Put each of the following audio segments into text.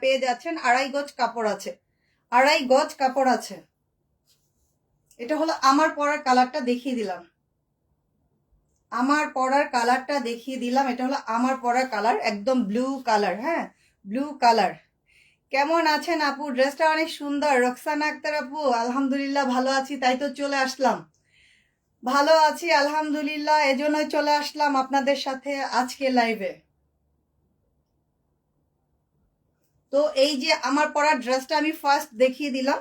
পেয়ে যাচ্ছেন আড়াই গজ কাপড় আছে। আড়াই গজ কাপড় আছে। এটা হলো আমার পরার কালারটা দেখিয়ে দিলাম। আমার পরার কালারটা দেখিয়ে দিলাম। এটা হলো আমার পরার কালার, একদম ব্লু কালার হ্যাঁ? ব্লু কালার কেমন আছেন আপু? ড্রেসটা অনেক সুন্দর। রোকসানা আক্তার আপু, আলহামদুলিল্লাহ ভালো আছি, তাই তো চলে আসলাম। ভালো আছি, আলহামদুলিল্লাহ, এজন্যই চলে আসলাম আপনাদের সাথে আজকে লাইভে তো এই যে আমার পরা ড্রেসটা আমি ফার্স্ট দেখিয়ে দিলাম,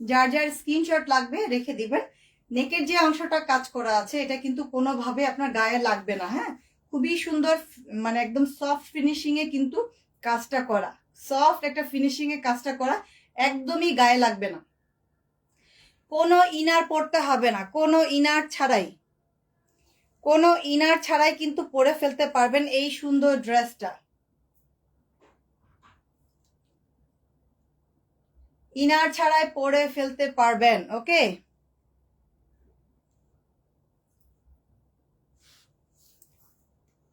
যার যার স্ক্রিনশট লাগবে রেখে দিবেন। নেকের যে অংশটা কাজ করা আছে, এটা কিন্তু কোনোভাবে আপনার গায়ে লাগবে না হ্যাঁ? খুবই সুন্দর মানে একদম সফট ফিনিশিং এ কিন্তু কাজটা করা। সফট একটা ফিনিশিং এ কাজটা করা একদমই গায়ে লাগবে না। কোনো ইনার পরতে হবে না, কোনো ইনার ছাড়াই। কোনো ইনার ছাড়াই কিন্তু পরে ফেলতে পারবেন এই সুন্দর ড্রেসটা ইনার ছাড়াই পরে ফেলতে পারবেন, ওকে?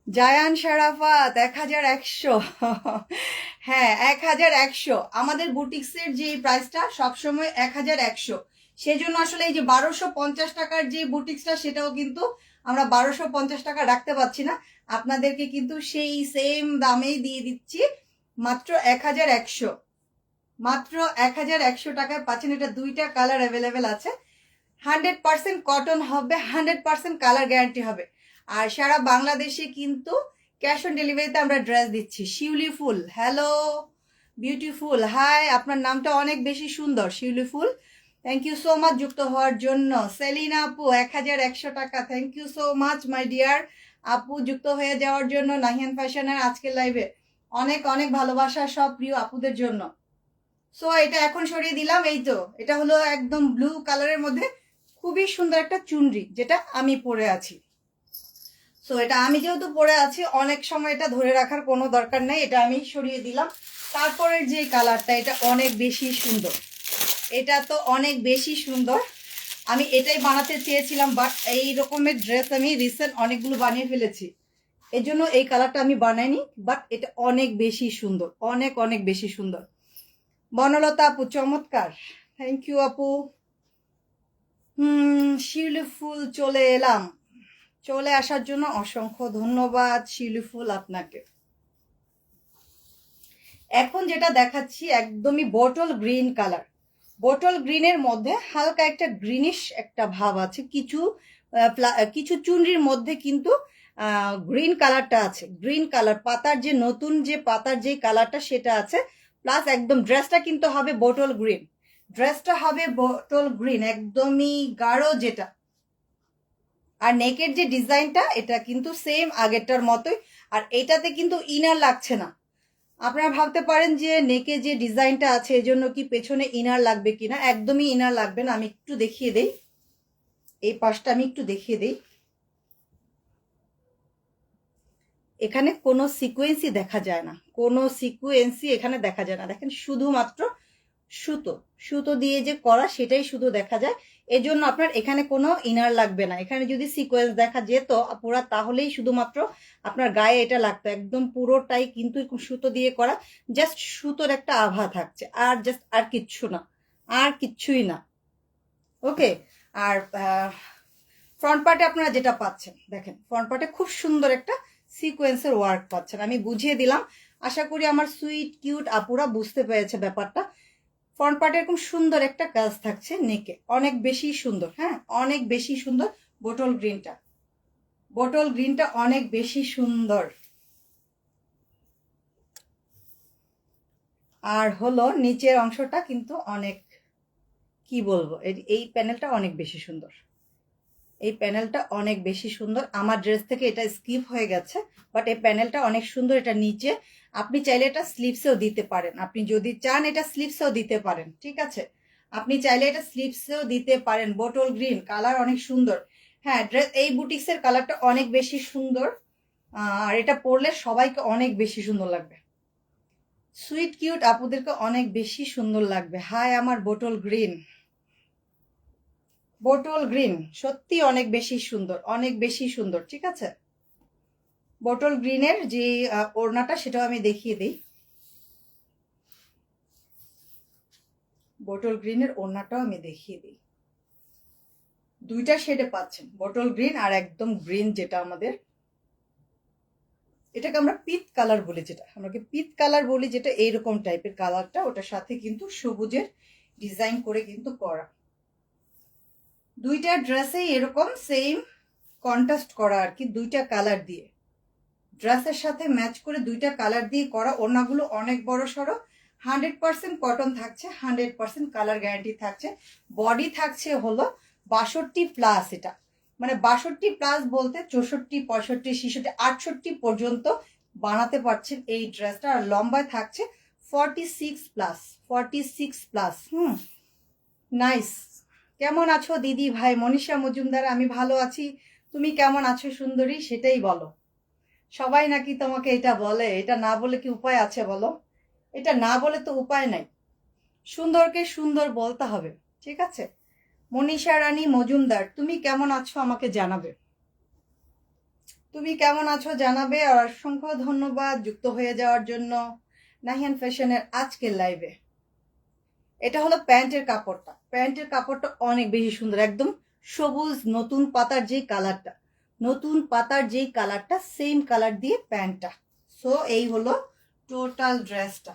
জায়ান শারাফাত, এক হাজার একশো। হ্যাঁ এক হাজার একশো। আমাদের বুটিক্সের যে প্রাইসটা সবসময় এক হাজার একশো। সেজন্য আসলে এই যে বারোশো পঞ্চাশ টাকার যে বুটিক্সটা, সেটাও কিন্তু আমরা বারোশো পঞ্চাশ টাকা রাখতে পারছি না। আপনাদেরকে কিন্তু সেই সেম দামেই দিয়ে দিচ্ছি মাত্র এক হাজার একশো। মাত্র এক হাজার একশো টাকায় পাচ্ছেন। এটা দুইটা কালার অ্যাভেলেবেল আছে। হান্ড্রেড পার্সেন্ট কটন হবে, হান্ড্রেড পার্সেন্ট কালার গ্যারান্টি হবে। আর সারা বাংলাদেশে কিন্তু ক্যাশ অন ডেলিভারিতে আমরা ড্রেস দিচ্ছি। শিউলি ফুল হ্যালো বিউটিফুল হাই আপনার নামটা অনেক বেশি সুন্দর, শিউলি ফুল। থ্যাংক ইউ সো মাচ যুক্ত হওয়ার জন্য। সেলিনা আপু, এক হাজার একশো টাকা thank you so much my dear আপু যুক্ত হয়ে যাওয়ার জন্য, নাহিয়ান ফ্যাশনের আজকের লাইভে অনেক অনেক ভালোবাসা, সব প্রিয় আপুদের জন্য। সো এটা এখন সরিয়ে দিলাম, এই তো। এটা হলো একদম ব্লু কালারের মধ্যে খুবই সুন্দর একটা চুনরি, যেটা আমি পরে আছি। সো এটা আমি যেহেতু পরে আছি, অনেক সময় এটা ধরে রাখার কোনো দরকার নেই, এটা আমি সরিয়ে দিলাম। তারপরের যে কালারটা এটা অনেক বেশি সুন্দর। এটা তো অনেক বেশি সুন্দর। আমি এটাই বানাতে চেয়েছিলাম বাট এই রকমের ড্রেস আমি রিসেন্ট অনেকগুলো বানিয়ে ফেলেছি। এই জন্য এই কালারটা আমি বানাইনি বাট এটা অনেক বেশি সুন্দর, অনেক অনেক বেশি সুন্দর। বনলতা আপু, চমৎকার। থ্যাংক ইউ আপু। শিউলি ফুল চলে এলাম। চলে আসার জন্য অসংখ্য ধন্যবাদ শিউলি ফুল আপনাকে। এখন যেটা দেখাচ্ছি, একদমই বটল গ্রিন কালার বটল গ্রিনের মধ্যে হালকা একটা গ্রিনিশ একটা ভাব আছে। কিছু কিছু চুনরির মধ্যে কিন্তু গ্রিন কালারটা আছে। গ্রিন কালার পাতার যে নতুন যে পাতার যে কালারটা সেটা আছে। প্লাস একদম ড্রেসটা কিন্তু হবে বোটল গ্রিন ড্রেসটা হবে বোটল গ্রিন একদমই গাঢ় যেটা। আর নেকের যে ডিজাইনটা এটা কিন্তু সেম আগেরটার মতোই। আর এটাতে কিন্তু ইনার লাগছে না। আপনারা ভাবতে পারেন যে নেকে যে ডিজাইনটা আছে এই জন্য কি পেছনে ইনার লাগবে কিনা? একদমই ইনার লাগবে না। আমি একটু দেখিয়ে দেই। এই পাশটা আমি একটু দেখিয়ে দেই। এখানে কোনো সিকোয়েন্সই দেখা যায় না। কোনো সিকোয়েন্সই এখানে দেখা যায় না। দেখেন শুধুমাত্র সুতো। সুতো দিয়ে যে করা, সেটাই শুধু দেখা যায়। এজন্য আপনার এখানে কোনো ইনার লাগবে না। এখানে যদি সিকোয়েন্স দেখা যেত পুরা, তাহলেই শুধুমাত্র আপনার গায়ে এটা লাগতো। একদম পুরোটাই কিন্তু সুতো দিয়ে করা। জাস্ট সুতোর একটা আভা থাকছে। আর জাস্ট আর কিচ্ছু না। আর কিচ্ছুই না। ওকে? আর ফ্রন্ট পার্টে আপনারা যেটা পাচ্ছেন, দেখেন ফ্রন্ট পার্টে খুব সুন্দর একটা সিকোয়েন্সের ওয়ার্ক পাচ্ছেন। আমি বুঝিয়ে দিলাম। আশা করি আমার সুইট কিউট আপুরা বুঝতে পেরেছে ব্যাপারটা। ফ্রন্ট পার্টে এরকম সুন্দর একটা কাজ থাকছে নেকে অনেক বেশি সুন্দর হ্যাঁ? অনেক বেশি সুন্দর বোটল গ্রিনটা বোটল গ্রিনটা অনেক বেশি সুন্দর। আর হলো নিচের অংশটা কিন্তু অনেক, কি বলব? এই- প্যানেলটা অনেক বেশি সুন্দর। এই প্যানেলটা অনেক বেশি সুন্দর। আমার ড্রেস থেকে এটা স্কিপ হয়ে গেছে বাট এই প্যানেলটা অনেক সুন্দর এটা নিচে। আপনি চাইলে এটা স্লিপসেও দিতে পারেন। আপনি যদি চান এটা স্লিপসেও দিতে পারেন, ঠিক আছে? আপনি চাইলে এটা স্লিপসেও দিতে পারেন। বোটল গ্রিন কালার অনেক সুন্দর। হ্যাঁ ড্রেস এই বুটিক্সের কালারটা অনেক বেশি সুন্দর। আর এটা পরলে সবাইকে অনেক বেশি সুন্দর লাগবে। সুইট কিউট আপুদেরকে অনেক বেশি সুন্দর লাগবে। হাই আমার বোটল গ্রিন বোটল গ্রিন, সত্যি অনেক বেশি সুন্দর, অনেক বেশি সুন্দর, ঠিক আছে? বোটল গ্রিনের যে ওড়নাটা সেটাও আমি দেখিয়ে দিই। বোটল গ্রিনের ওড়নাটাও আমি দেখিয়ে দিই। দুইটা শেডে পাচ্ছেন, বোটল গ্রিন আর একদম গ্রিন যেটা আমাদের। এটাকে আমরা পিত কালার বলি যেটা, আমরা কি পিত কালার বলি যেটা, এইরকম টাইপের কালারটা ওটার সাথে কিন্তু সবুজের ডিজাইন করে কিন্তু করা। দুইটা ড্রেসেই এরকম সেম কন্ট্রাস্ট করা আর কি, দুইটা কালার দিয়ে। ড্রেসের সাথে ম্যাচ করে দুইটা কালার দিয়ে করা ওড়নাগুলো অনেক বড় সড়ো। হান্ড্রেড পার্সেন্ট কটন থাকছে হান্ড্রেড পার্সেন্ট কালার গ্যারান্টি থাকছে। বডি থাকছে হলো বাষট্টি প্লাস এটা। মানে বাষট্টি প্লাস বলতে চৌষট্টি, পঁয়ষট্টি, ছেষট্টি, আটষট্টি পর্যন্ত বানাতে পারছেন এই ড্রেসটা আর লম্বায় থাকছে forty six plus forty six plus hmm nice কেমন আছো দিদি ভাই? মনীষা মজুমদার, আমি ভালো আছি। তুমি কেমন আছো সুন্দরী? সেটাই বলো। সবাই নাকি তোমাকে এটা বলে, এটা না বলে কি উপায় আছে বলো? এটা না বলে তো উপায় নাই। সুন্দরকে সুন্দর বলতে হবে, ঠিক আছে? মনীষা রানী মজুমদার, তুমি কেমন আছো আমাকে জানাবে। তুমি কেমন আছো জানাবে আর অসংখ্য ধন্যবাদ যুক্ত হয়ে যাওয়ার জন্য নাহিয়ান ফ্যাশনের আজকের লাইভে এটা হলো প্যান্টের কাপড়টা। প্যান্টের কাপড়টা অনেক বেশি সুন্দর, একদম সবুজ নতুন পাতার যেই কালারটা, নতুন পাতার যেই কালারটা সেম কালার দিয়ে প্যান্টটা। সো এই হলো টোটাল ড্রেসটা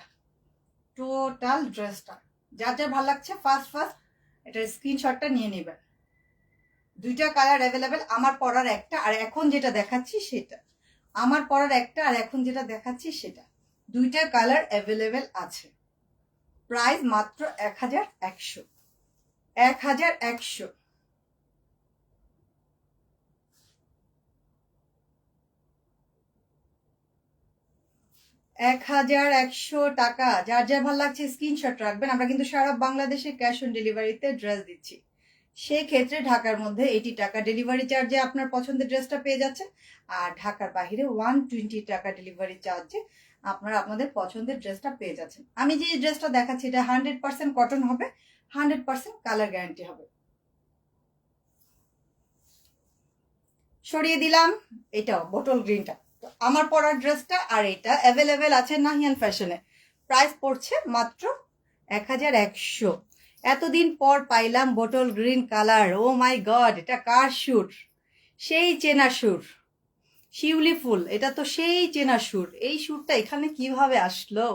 টোটাল ড্রেসটা যা যা ভালো লাগছে ফার্স্ট ফার্স্ট এটার স্ক্রিনশটটা নিয়ে নেবেন দুইটা কালার অ্যাভেলেবেল আমার পরার একটা, আর এখন যেটা দেখাচ্ছি সেটা। আমার পরার একটা, আর এখন যেটা দেখাচ্ছি সেটা। দুইটা কালার অ্যাভেলেবেল আছে। প্রাইস মাত্র এক হাজার একশো। এক হাজার একশো। এক হাজার একশো টাকা। যার যা ভালো লাগছে স্ক্রিনশট রাখবেন। আমরা কিন্তু সারা বাংলাদেশে ক্যাশ অন ডেলিভারিতে ড্রেস দিচ্ছি। সেই ক্ষেত্রে ঢাকার মধ্যে এইটি টাকা ডেলিভারি চার্জে আপনার পছন্দের ড্রেসটা পেয়ে যাচ্ছে আর ঢাকার বাইরে ওয়ান টোয়েন্টি টাকা ডেলিভারি চার্জে আপনারা আপনাদের পছন্দের ড্রেসটা পেয়ে যাচ্ছেন। আমি যে ড্রেসটা দেখাচ্ছি, এটা হান্ড্রেড পার্সেন্ট কটন হবে, হান্ড্রেড পার্সেন্ট কালার গ্যারান্টি হবে। সরিয়ে দিলাম, এটাও, বোটল গ্রিনটা। তো আমার পরার ড্রেসটা, আর এটা অ্যাভেলেবেল আছে নাহিয়ান ফ্যাশনে। প্রাইস পড়ছে মাত্র এক হাজার একশো। এতদিন পর পাইলাম bottle green colour. Oh my God এটা কার সুর? সেই চেনা সুর। শিউলি ফুল, এটা তো সেই চেনা সুর। এই সুরটা এখানে কীভাবে আসলো?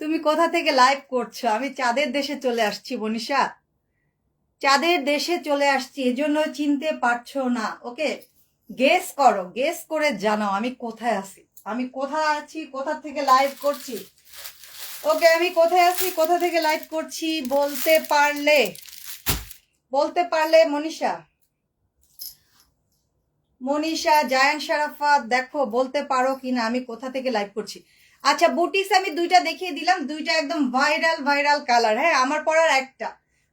তুমি কোথা থেকে লাইভ করছ? আমি চাঁদের দেশে চলে আসছি, মনীষা। চাঁদের দেশে চলে আসছি, এজন্য চিনতে পারছ না। ওকে গেস করো গেস করে জানাও আমি কোথায় আছি। আমি কোথায় আছি? কোথা থেকে লাইভ করছি? ওকে, আমি কোথায় আছি? কোথা থেকে লাইভ করছি? বলতে পারলে বলতে পারলে, মনীষা। মনীষা, জায়ান শারাফাত দেখো, বলতে পারো কিনা, আমি কোথা থেকে লাইভ করছি? আচ্ছা বুটিস আমি দুইটা দেখিয়ে দিলাম, দুইটা একদম ভাইরাল ভাইরাল কালার হ্যাঁ আমার পরার একটা।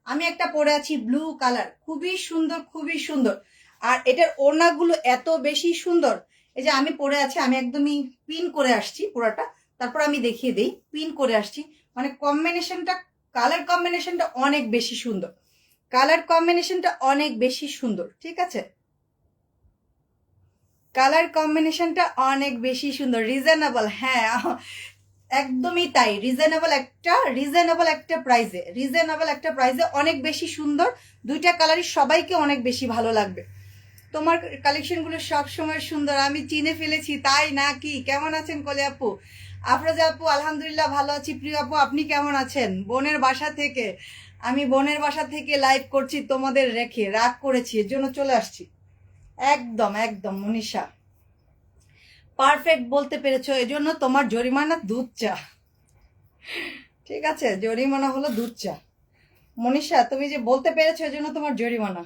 আমি একটা পরে আছি ব্লু কালার খুবই সুন্দর খুবই সুন্দর। আর এটার ওড়নাগুলো এত বেশি সুন্দর, এই যে আমি পরে আছি, আমি একদমই পিন করে আসছি পুরাটা। তারপর আমি দেখিয়ে দিই পিন করে আসছি। মানে কম্বিনেশনটা কালার কম্বিনেশনটা অনেক বেশি সুন্দর। কালার কম্বিনেশনটা অনেক বেশি সুন্দর, ঠিক আছে? কালার কম্বিনেশনটা অনেক বেশি সুন্দর রিজনেবল হ্যাঁ একদমই তাই রিজনেবল একটা রিজনেবল একটা প্রাইজে রিজনেবল একটা প্রাইজে অনেক বেশি সুন্দর, দুইটা কালারই সবাইকে অনেক বেশি ভালো লাগবে। তোমার কালেকশনগুলো সব সময় সুন্দর, আমি চিনে ফেলেছি, তাই না কি কেমন আছেন কলে আপু? আফরোজা আপু, আলহামদুলিল্লাহ ভালো আছি, প্রিয় আপু, আপনি কেমন আছেন? বোনের বাসা থেকে, আমি বোনের বাসা থেকে লাইভ করছি, তোমাদের রেখে, রাগ করেছি, এর জন্য চলে আসছি। একদম একদম, মনীষা। পারফেক্ট বলতে পেরেছ, এজন্য তোমার জরিমানা দুধ চা। ঠিক আছে, জরিমানা হলো দুধ চা। মনীষা, তুমি যে বলতে পেরেছ জন্য তোমার জরিমানা।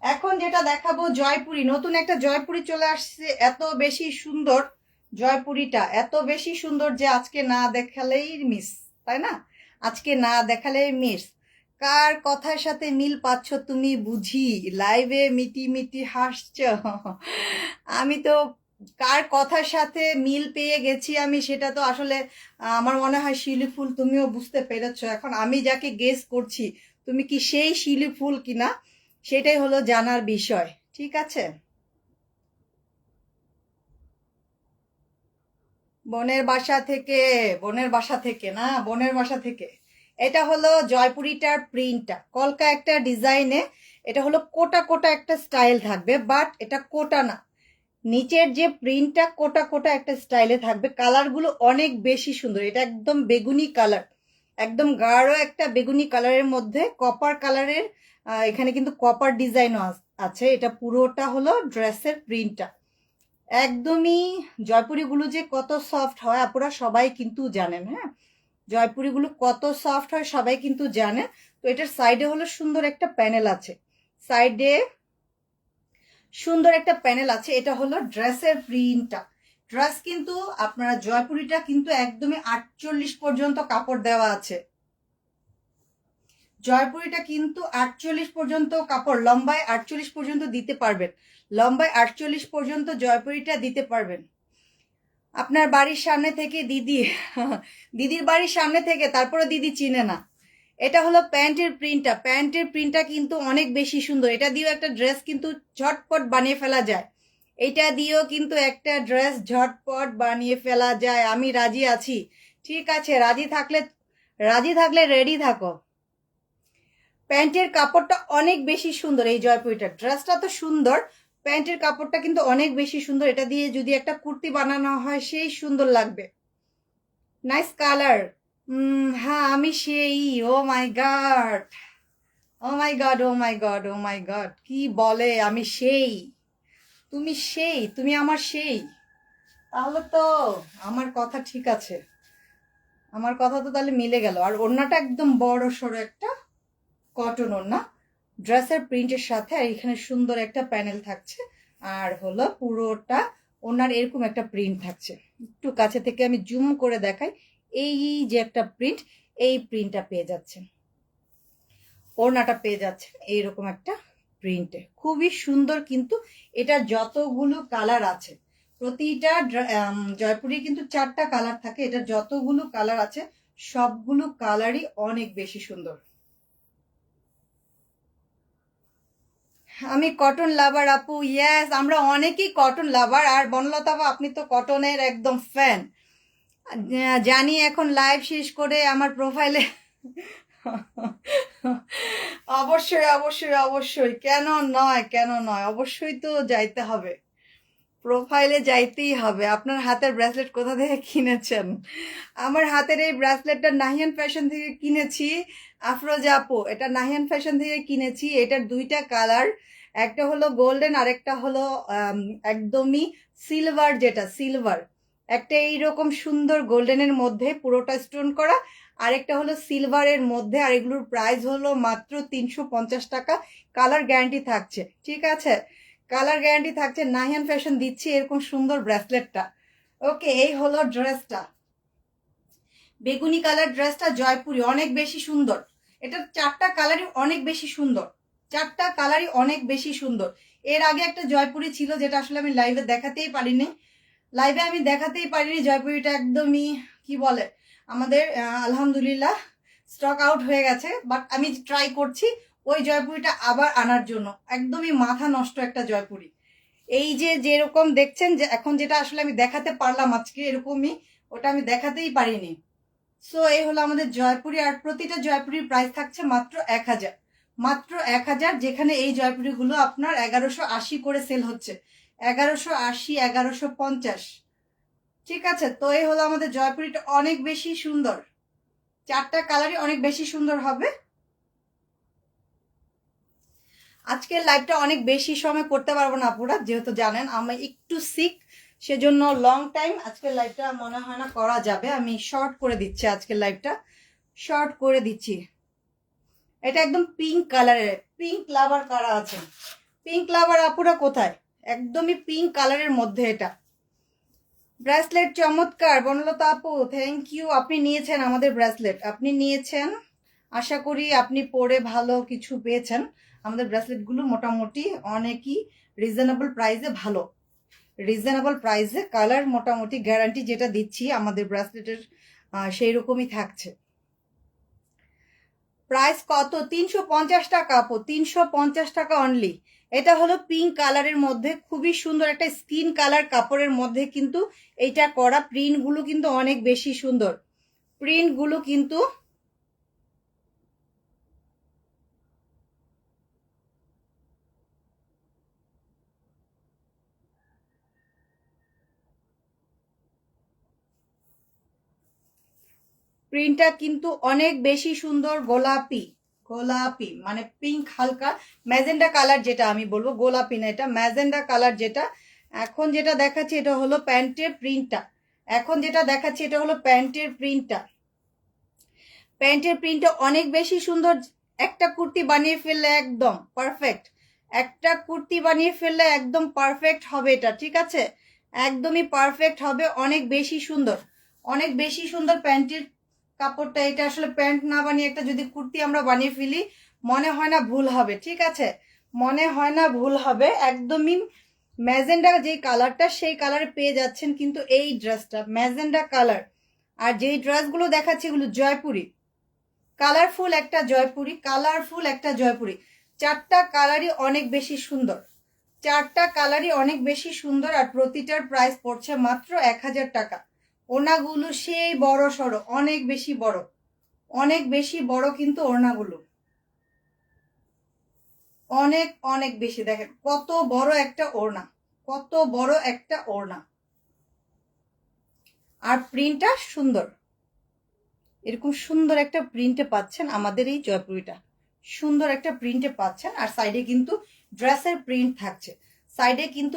এখন যেটা দেখাবো, জয়পুরি। নতুন একটা জয়পুরি চলে আসছে, এত বেশি সুন্দর জয়পুরিটা। এত বেশি সুন্দর যে আজকে না দেখালেই মিস তাই না? আজকে না দেখালেই মিস কার কথার সাথে মিল পাচ্ছ তুমি বুঝি? লাইভে মিটি মিটি হাসছ। আমি তো কার কথার সাথে মিল পেয়ে গেছি আমি সেটা তো আসলে আমার মনে হয় শিলি ফুল তুমিও বুঝতে পেরেছ। এখন আমি যাকে গেস করছি, তুমি কি সেই শিলি ফুল কিনা? সেটাই হলো জানার বিষয়। ঠিক আছে? বনের বাসা থেকে, বনের বাসা থেকে না? বনের বাসা থেকে। এটা হলো জয়পুরিটার প্রিন্টটা কলকা একটা ডিজাইনে এটা হলো কোটা কোটা একটা স্টাইল থাকবে বাট এটা কোটা না। নিচের যে প্রিন্টটা কোটা কোটা একটা স্টাইলে থাকবে কালারগুলো অনেক বেশি সুন্দর। এটা একদম বেগুনি কালার একদম গাঢ় একটা বেগুনি কালারের মধ্যে কপার কালারের এখানে কিন্তু কপার ডিজাইনও আছে। এটা পুরোটা হলো ড্রেসের প্রিন্টটা একদমই জয়পুরিগুলো যে কত সফট হয় আপনারা সবাই কিন্তু জানেন হ্যাঁ? জয়পুরিগুলো কত সফট হয় সবাই কিন্তু জানে। তো এটার সাইডে হলো সুন্দর একটা প্যানেল আছে। সাইডে সুন্দর একটা প্যানেল আছে, এটা হলো ড্রেসের প্রিন্টটা ড্রেস কিন্তু আপনারা জয়পুরিটা কিন্তু একদমই আটচল্লিশ পর্যন্ত কাপড় দেওয়া আছে। জয়পুরিটা কিন্তু আটচল্লিশ পর্যন্ত কাপড়, লম্বায় আটচল্লিশ পর্যন্ত দিতে পারবেন। লম্বায় আটচল্লিশ পর্যন্ত জয়পুরিটা দিতে পারবেন। আপনার বাড়ির সামনে থেকে দিদি, দিদির বাড়ির সামনে থেকে তারপরে দিদি চিনে না। এটা হলো প্যান্টের প্রিন্টটা। প্যান্টের প্রিন্টটা কিন্তু অনেক বেশি সুন্দর। এটা দিয়েও একটা ড্রেস কিন্তু ঝটপট বানিয়ে ফেলা যায়। এটা দিয়েও কিন্তু একটা ড্রেস ঝটপট বানিয়ে ফেলা যায়। আমি রাজি আছি। ঠিক আছে, রাজি থাকলে রাজি থাকলে রেডি থাকো। প্যান্টের কাপড়টা অনেক বেশি সুন্দর এই জয়পুরিটা ড্রেসটা তো সুন্দর প্যান্টের কাপড়টা কিন্তু অনেক বেশি সুন্দর। এটা দিয়ে যদি একটা কুর্তি বানানো হয়, সেই সুন্দর লাগবে। নাইস কালার হ্যাঁ আমি সেই। ও my God. Oh my God, oh my God, oh my God. কি বলে, আমি সেই। তুমি সেই, তুমি আমার সেই। তাহলে তো আমার কথা ঠিক আছে। আমার কথা তো তাহলে মিলে গেল। আর ওড়নাটা একদম বড় সড়ো একটা কটন ওড়না। ড্রেসের প্রিন্টের সাথে আর এখানে সুন্দর একটা প্যানেল থাকছে। আর হলো পুরোটা ওনার এরকম একটা প্রিন্ট থাকছে। একটু কাছে থেকে আমি জুম করে দেখাই। এই যে একটা প্রিন্ট, এই প্রিন্টটা পেয়ে যাচ্ছেন। ওড়নাটা পেয়ে যাচ্ছেন এইরকম একটা প্রিন্টে। খুবই সুন্দর কিন্তু এটা যতগুলো কালার আছে, প্রতিটা জয়পুরি কিন্তু চারটা কালার থাকে। এটা যতগুলো কালার আছে, সবগুলো কালারই অনেক বেশি সুন্দর। আমি কটন লাভার আপু ইয়াস আমরা অনেকেই কটন লাভার আর বনলতা আপনি তো কটনের একদম ফ্যান জানি এখন লাইভ শেষ করে আমার প্রোফাইলে অবশ্যই অবশ্যই অবশ্যই, কেন নয় কেন নয়, অবশ্যই তো যাইতে হবে। প্রোফাইলে যাইতেই হবে। আপনার হাতের ব্রেসলেট কোথা থেকে কিনেছেন? আমার হাতের এই ব্রেসলেটটা নাহিয়ান ফ্যাশন থেকে কিনেছি। আফরোজা আপু এটা নাহিয়ান ফ্যাশন থেকে কিনেছি। এটার দুইটা কালার একটা হলো গোল্ডেন আর একটা হলো একদমই সিলভার যেটা সিলভার একটা এইরকম সুন্দর গোল্ডেনের মধ্যে পুরোটা স্টোন করা, আরেকটা হলো সিলভারের মধ্যে, আর এগুলোর প্রাইস হলো মাত্র তিনশো পঞ্চাশ টাকা। কালার গ্যারান্টি থাকছে। ঠিক আছে? কালার গ্যারান্টি থাকছে নাহিয়ান ফ্যাশন দিচ্ছি এরকম সুন্দর ব্রেসলেটটা ওকে এই হলো ড্রেসটা বেগুনি কালার ড্রেসটা জয়পুরি, অনেক বেশি সুন্দর। এটা চারটা কালারই অনেক বেশি সুন্দর। চারটা কালারই অনেক বেশি সুন্দর। এর আগে একটা জয়পুরি ছিল যেটা আসলে আমি লাইভে দেখাতেই পারিনি। লাইভে আমি দেখাতেই পারিনি জয়পুরিটা একদমই, কি বলে, আমাদের আলহামদুলিল্লাহ স্টক আউট হয়ে গেছে। বাট আমি ট্রাই করছি ওই জয়পুরিটা আবার আনার জন্য। একদমই মাথা নষ্ট একটা জয়পুরি। এই যে যেরকম দেখছেন যে এখন যেটা আসলে আমি দেখাতে পারলাম আজকে এরকমই, ওটা আমি দেখাতেই পারিনি। সো এই হলো আমাদের জয়পুরি, আর প্রতিটা জয়পুরির প্রাইস থাকছে মাত্র এক হাজার। মাত্র এক হাজার, যেখানে এই জয়পুরিগুলো আপনার এগারোশো আশি করে সেল হচ্ছে। এগারোশো আশি, এগারোশো পঞ্চাশ। ঠিক আছে? তো এই হলো আমাদের জয়পুরিটা অনেক বেশি সুন্দর। চারটা কালারই অনেক বেশি সুন্দর হবে। আজকের লাইভটা অনেক বেশি সময় করতে পারব না আপুরা, যেহেতু জানেন আমি একটু সিক সেজন্য লং টাইম আজকের লাইভটা মনে হয় না করা যাবে। আমি শর্ট করে দিচ্ছি আজকের লাইভটা শর্ট করে দিচ্ছি। এটা একদম পিঙ্ক কালারের পিঙ্ক লাভার কারা আছে পিঙ্ক লাভার আপুরা কোথায়? একদমই পিঙ্ক কালারের মধ্যে এটা। ব্রেসলেট চমৎকার, বনলতা আপু থ্যাংক ইউ আপনি নিয়েছেন আমাদের ব্রেসলেট আপনি নিয়েছেন? আশা করি আপনি পরে ভালো কিছু পেয়েছেন। আমাদের ব্রেসলেটগুলো মোটামুটি অনেকই রিজনেবল প্রাইসে ভালো। রিজনেবল প্রাইসে কালার মোটামুটি গ্যারান্টি যেটা দিচ্ছি আমাদের ব্রেসলেটের সেই রকমই থাকছে। প্রাইস কত? তিনশো পঞ্চাশ টাকা আপু, তিনশো পঞ্চাশ টাকা অনলি এটা হলো পিঙ্ক কালারের মধ্যে, খুবই সুন্দর একটা স্কিন কালার কাপড়ের মধ্যে কিন্তু এইটা করা প্রিন্টগুলো কিন্তু অনেক বেশি সুন্দর। প্রিন্টগুলো কিন্তু প্রিন্টটা কিন্তু অনেক বেশি সুন্দর গোলাপি গোলাপি মানে পিঙ্ক হালকা, ম্যাজেন্ডা কালার যেটা আমি বলব, গোলাপি না এটা, ম্যাজেন্ডা কালার যেটা। এখন যেটা দেখাচ্ছি এটা হলো প্যান্টের প্রিন্টটা এখন যেটা দেখাচ্ছি এটা হলো প্যান্টের প্রিন্টটা প্যান্টের প্রিন্টটা অনেক বেশি সুন্দর, একটা কুর্তি বানিয়ে ফেললে একদম পারফেক্ট একটা কুর্তি বানিয়ে ফেললে একদম পারফেক্ট হবে এটা, ঠিক আছে? একদমই পারফেক্ট হবে, অনেক বেশি সুন্দর। অনেক বেশি সুন্দর প্যান্টের কাপড়টা এটা আসলে প্যান্ট না বানিয়ে একটা যদি কুর্তি আমরা বানিয়ে ফেলি, মনে হয় না ভুল হবে, ঠিক আছে? মনে হয় না ভুল হবে, একদমই ম্যাজেন্ডা যে কালারটা, সেই কালারে পেয়ে যাচ্ছেন কিন্তু এই ড্রেসটা, ম্যাজেন্ডা কালার। আর যেই ড্রেসগুলো দেখাচ্ছি এগুলো জয়পুরি। কালারফুল একটা জয়পুরি, কালারফুল একটা জয়পুরি। চারটা কালারই অনেক বেশি সুন্দর। চারটা কালারই অনেক বেশি সুন্দর আর প্রতিটার প্রাইস পড়ছে মাত্র এক হাজার টাকা। ওনাগুলো সেই বড় সড়ো, অনেক বেশি বড়। অনেক বেশি বড় কিন্তু ওড়নাগুলো। অনেক অনেক বেশি। দেখেন, কত বড় একটা ওড়না, কত বড় একটা ওড়না। আর প্রিন্টটা সুন্দর। এরকম সুন্দর একটা প্রিন্টে পাচ্ছেন আমাদের এই জয়পুরিটা। সুন্দর একটা প্রিন্টে পাচ্ছেন, আর সাইডে কিন্তু ড্রেসের প্রিন্ট থাকছে। সাইডে কিন্তু